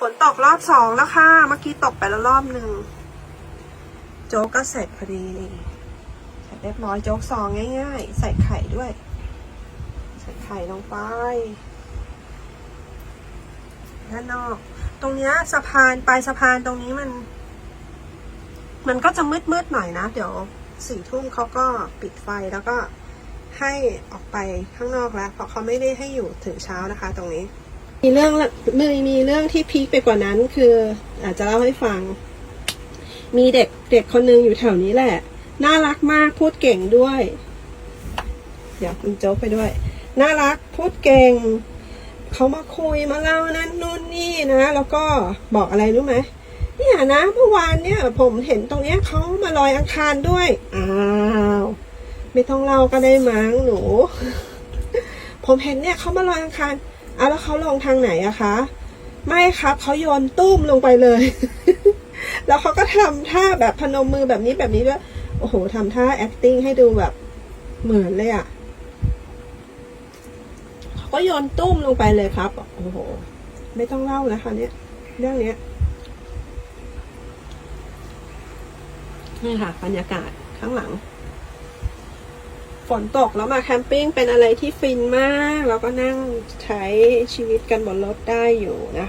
ฝนตกรอบสองแล้วค่ะ เมื่อกี้ตกไปแล้วรอบหนึ่ง โจ๊กก็เสร็จพอดีเสร็จเรียบร้อยโจ๊กซองง่ายๆ ใส่ไข่ด้วย ใส่ไข่ลงไปด้านนอก ตรงเนี้ยสะพานปลายสะพานตรงนี้มัน มันก็จะมืดๆหน่อยนะ เดี๋ยวสี่ทุ่มเขาก็ปิดไฟแล้วก็ให้ออกไปข้างนอกแล้ว เพราะเขาไม่ได้ให้อยู่ถึงเช้านะคะ ตรงนี้ มีเรื่องมีมีเรื่องที่พีคไปกว่านั้น คืออาจจะเล่าให้ฟัง มีเด็กเด็กคนหนึงอยู่แถวนี้แหละ น่ารักมากพูดเก่งด้วย เดี๋ยวคุณโจ๊กไปด้วย น่ารักพูดเก่งเขามาคุยมาเล่านั่นนู่นนี่นะแล้วก็บอกอะไรรู้ไหมเนี่ยนะเมื่อวานเนี่ย ผมเห็นตรงเนี้ยเขามาลอยอังคารด้วยอ้าวไม่ต้องเล่าก็ได้มั้งหนู ผมเห็นเนี่ยเขามาลอยอังคาร อ้าวแล้วเขาลงทางไหนอะคะ ไม่ครับเขาโยนตุ้มลงไปเลย แล้วเขาก็ทำท่าแบบพนมมือแบบนี้แบบนี้ด้วยโอ้โหทำท่า acting ให้ดูแบบเหมือนเลยอะเขาก็โยนตุ้มลงไปเลยครับ โอ้โห ไม่ต้องเล่าแล้วค่ะเนี่ยเรื่องเนี้ยนี่ค่ะบรรยากาศข้างหลัง ฝนตกแล้วมาแคมปิ้งเป็นอะไรที่ฟินมาก แล้วก็นั่งใช้ชีวิตกันบนรถได้อยู่นะคะ